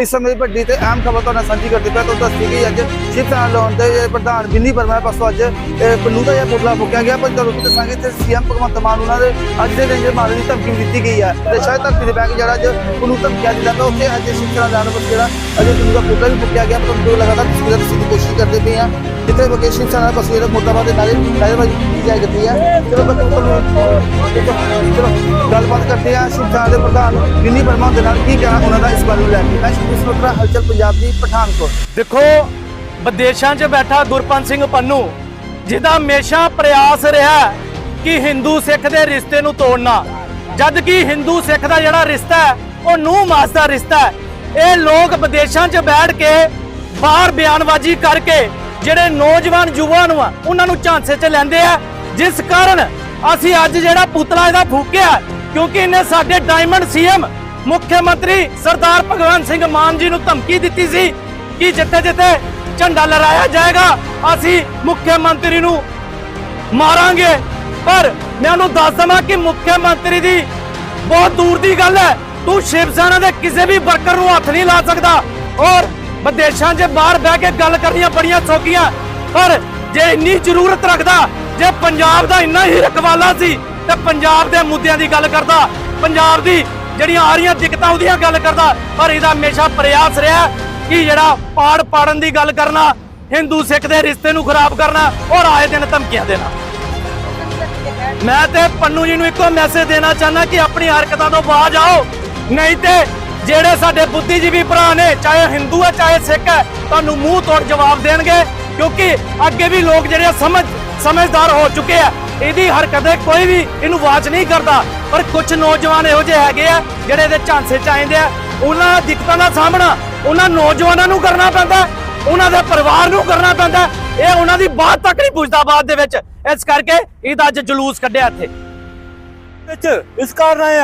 ਇਸ ਸਮੇਂ ਦੀ ਵੱਡੀ ਤੇ ਅਹਿਮ ਖਬਰ ਤੁਹਾਨੂੰ ਸਾਂਝੀ ਕਰਦੇ ਪਿਆ, ਤੁਹਾਨੂੰ ਦੱਸਦੀ ਕਿ ਅੱਜ ਸ਼ਿਵ ਸੈਨਾ ਲੋਨ ਦੇ ਜਿਹੜੇ ਪ੍ਰਧਾਨ ਬਿੰਨੀ ਪਰਮਾ ਪਾਸੋਂ ਅੱਜ ਇਹ ਪੰਨੂ ਦਾ ਇਹ ਪੁਤਲਾ ਫੁੱਕਿਆ ਗਿਆ, ਪਰ ਤੁਹਾਨੂੰ ਦੱਸਾਂਗੇ ਤੇ ਸੀਐਮ ਭਗਵੰਤ ਮਾਨ ਉਹਨਾਂ ਦੇ ਅੱਜ ਦੇ ਦਿਨ ਜੇ ਮਾਰਨ ਦੀ ਧਮਕੀ ਦਿੱਤੀ ਗਈ ਹੈ ਤੇ ਸ਼ਾਇਦ ਧਮਕੀ ਦੇ ਬੈਗ ਜਿਹੜਾ ਅੱਜ ਉਹਨੂੰ ਧਮਕੀਆਂ ਦਿੱਤਾ ਪਿਆ ਉੱਥੇ ਅੱਜ ਸ਼ਿਵ ਸੈਨਾ ਲਾਉਣ ਜਿਹੜਾ ਅੱਜ ਪੰਨੂ ਦਾ ਪੁਤਲਾ ਵੀ ਫੁੱਕਿਆ ਗਿਆ, ਪਰ ਤੁਹਾਨੂੰ ਲਗਾਤਾਰ ਕਰਦੇ ਪਏ ਆ। ਜਿੱਥੇ ਬਕੇ ਸ਼ਿਵ ਸੈਨਾ ਦਾ ਤਸਵੀਰ ਦੇ ਨਾਰੇ ਨਾਰੇਬਾਜ਼ੀ ਕੀਤੀ ਜਾਇਆ ਕਰਦੀ ਹੈ ਚਲੋ ਬੱਚੇ ਤੁਹਾਨੂੰ ਚਲੋ ਗੱਲਬਾਤ ਕਰਦੇ ਆ ਸ਼ਿਵ ਦੇ ਪ੍ਰਧਾਨ ਬਿੰਨੀ ਪਰਮਾ ਦੇ ਨਾਲ ਕੀ ਕਹਿਣਾ ਉਹਨਾਂ ਦਾ ਇਸ ਬਾਰੇ ਲੈ ਕੇ। ਮੈਂ ਸ਼ਿਵ ਸਨੋਤਰਾ ਹਲਚਲ ਪੰਜਾਬ ਦੀ ਪਠਾਨਕੋਟ। ਦੇਖੋ, ਵਿਦੇਸ਼ਾਂ 'ਚ ਬੈਠਾ ਗੁਰਪੰਤ ਸਿੰਘ ਪੰਨੂ, ਜਿਹਦਾ ਹਮੇਸ਼ਾ ਪ੍ਰਯਾਸ ਰਿਹਾ ਕਿ ਹਿੰਦੂ ਸਿੱਖ ਦੇ ਰਿਸ਼ਤੇ ਨੂੰ ਤੋੜਨਾ। ਜਦ ਕਿ ਹਿੰਦੂ ਸਿੱਖ ਦਾ ਜਿਹੜਾ ਰਿਸ਼ਤਾ ਹੈ, ਉਹ ਨੂੰਹ ਮਾਸ ਦਾ ਰਿਸ਼ਤਾ ਹੈ। ਇਹ ਲੋਕ ਵਿਦੇਸ਼ਾਂ 'ਚ ਬੈਠ ਕੇ ਬਾਹਰ ਬਿਆਨਬਾਜ਼ੀ ਕਰਕੇ ਜਿਹੜੇ ਨੌਜਵਾਨ ਯੁਵਾ ਨੂੰ ਆ ਉਹਨਾਂ ਨੂੰ ਝਾਂਸੇ 'ਚ ਲੈਂਦੇ ਆ। ਜਿਸ ਕਾਰਨ ਅਸੀਂ ਅੱਜ ਜਿਹੜਾ ਪੁਤਲਾ ਇਹਦਾ ਫੂਕਿਆ, ਕਿਉਂਕਿ ਇਹਨੇ ਸਾਡੇ ਡਾਇਮੰਡ ਸੀਐਮ ਮੁੱਖ ਮੰਤਰੀ ਸਰਦਾਰ ਭਗਵੰਤ ਸਿੰਘ ਮਾਨ ਜੀ ਨੂੰ ਧਮਕੀ ਦਿੱਤੀ ਸੀ ਕਿ ਜਿੱਥੇ ਜਿੱਥੇ ਝੰਡਾ ਲਹਿਰਾਇਆ ਜਾਏਗਾ, ਅਸੀਂ ਮੁੱਖ ਮੰਤਰੀ ਨੂੰ ਮਾਰਾਂਗੇ। ਪਰ ਮੈਂ ਉਹਨੂੰ ਦੱਸ ਦਵਾਂ ਕਿ ਮੁੱਖ ਮੰਤਰੀ ਦੀ ਬਹੁਤ ਦੂਰ ਦੀ ਗੱਲ ਹੈ। ਤੂੰ ਸ਼ਿਵ ਸੈਨਾ ਦੇ ਕਿਸੇ ਵੀ ਵਰਕਰ ਨੂੰ ਹੱਥ ਨਹੀਂ ਲਾ ਸਕਦਾ। ਔਰ ਵਿਦੇਸ਼ਾਂ 'ਚ ਬਾਹਰ ਬਹਿ ਕੇ ਗੱਲ ਕਰਨੀਆਂ ਬੜੀਆਂ ਸੌਖੀਆਂ। ਪਰ ਜੇ ਇੰਨੀ ਜ਼ਰੂਰਤ ਰੱਖਦਾ, ਜੇ ਪੰਜਾਬ ਦਾ ਇੰਨਾ ਹੀ ਰਖਵਾਲਾ ਸੀ, ਤੇ ਪੰਜਾਬ ਦੇ ਮੁੱਦਿਆਂ ਦੀ ਗੱਲ ਕਰਦਾ, ਪੰਜਾਬ ਦੀ ਜਿਹੜੀਆਂ ਆ ਰਹੀਆਂ ਦਿੱਕਤਾਂ ਉਹਦੀਆਂ ਗੱਲ ਕਰਦਾ, ਪਰ ਇਹਦਾ ਹਮੇਸ਼ਾ ਪ੍ਰਯਾਸ ਰਿਹਾ ਕਿ ਜਿਹੜਾ ਪਾੜ ਪਾੜਨ ਦੀ ਗੱਲ ਕਰਨਾ, ਹਿੰਦੂ ਸਿੱਖ ਦੇ ਰਿਸ਼ਤੇ ਨੂੰ ਖਰਾਬ ਕਰਨਾ ਔਰ ਆਏ ਦਿਨ ਧਮਕੀਆਂ ਦੇਣਾ। ਮੈਂ ਤੇ ਪੰਨੂ ਜੀ ਨੂੰ ਇੱਕੋ ਮੈਸੇਜ ਦੇਣਾ ਚਾਹਨਾ ਕਿ ਆਪਣੀ ਹਰਕਤਾਂ ਤੋਂ ਬਾਜ ਆਓ ਨਹੀਂ ਤੇ ਜਿਹੜੇ ਸਾਡੇ ਬੁੱਧੀਜੀਵੀ ਭਰਾ ਨੇ, ਚਾਹੇ ਹਿੰਦੂ ਹੈ, ਚਾਹੇ ਸਿੱਖ ਹੈ, ਤੁਹਾਨੂੰ ਮੂੰਹ ਤੋੜ ਜਵਾਬ ਦੇਣਗੇ, ਕਿਉਂਕਿ ਅੱਗੇ ਵੀ ਲੋਕ ਜਿਹੜੇ ਸਮਝ ਸਮਝਦਾਰ ਹੋ ਚੁੱਕੇ ਆ। ਇਹਦੀ ਹਰਕਤੇ ਕੋਈ ਵੀ ਇਹਨੂੰ ਵਾਚ ਨਹੀਂ ਕਰਦਾ। ਪਰ ਕੁਝ ਨੌਜਵਾਨ ਇਹੋ ਜਿਹੇ ਹੈਗੇ ਆ, ਜਿਹੜੇ ਇਹਦੇ ਝਾਂਸੇ ਚ ਆਉਂਦੇ ਆ। ਉਹਨਾਂ ਦਿੱਕਤਾਂ ਦਾ ਸਾਹਮਣਾ ਉਹਨਾਂ ਨੌਜਵਾਨਾਂ ਨੂੰ ਕਰਨਾ ਪੈਂਦਾ ਉਹਨਾਂ ਦੇ ਪਰਿਵਾਰ ਨੂੰ ਕਰਨਾ ਪੈਂਦਾ ਇਹ ਉਹਨਾਂ ਦੀ ਬਾਤ ਤੱਕ ਨਹੀਂ ਪੁੱਛਦਾ ਬਾਅਦ ਦੇ ਵਿੱਚ। ਇਸ ਕਰਕੇ ਇਹਦਾ ਅੱਜ ਜਲੂਸ ਕੱਢਿਆ ਇੱਥੇ। ਵਿੱਚ ਇਸ ਕਾਰਨ ਆਏ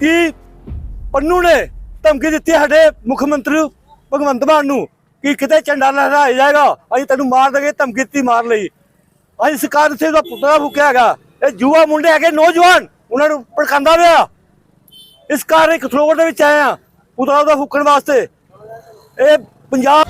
ਕਿ ਪੰਨੂ ਨੇ ਧਮਕੀ ਦਿੱਤੀ ਸਾਡੇ ਮੁੱਖ ਮੰਤਰੀ ਭਗਵੰਤ ਮਾਨ ਨੂੰ ਕਿ ਕਿਤੇ ਝੰਡਾ ਲਹਿਰਾਇਆ ਜਾਏਗਾ। ਅਸੀਂ ਤੈਨੂੰ ਮਾਰ ਦੇਗੇ ਧਮਕੀ ਦਿੱਤੀ ਮਾਰ ਲਈ। ਅਸੀਂ ਇਸ ਕਾਰਨ ਸੇ ਦਾ ਪੁੱਤਰਾ ਫੁਕਿਆ ਹੈਗਾ। ਇਹ ਜੂਆ ਮੁੰਡੇ ਹੈਗੇ, ਨੌਜਵਾਨ, ਉਹਨਾਂ ਨੂੰ ਭੜਕਾਉਂਦਾ ਪਿਆ। ਇਸ ਕਾਰਨ ਇੱਕ ਥਰੋਵਰ ਦੇ ਵਿੱਚ ਆਏ ਆ ਪੁਤਲਾ ਦਾ ਫੁੱਕਣ ਵਾਸਤੇ। ਇਹ ਪੰਜਾਬ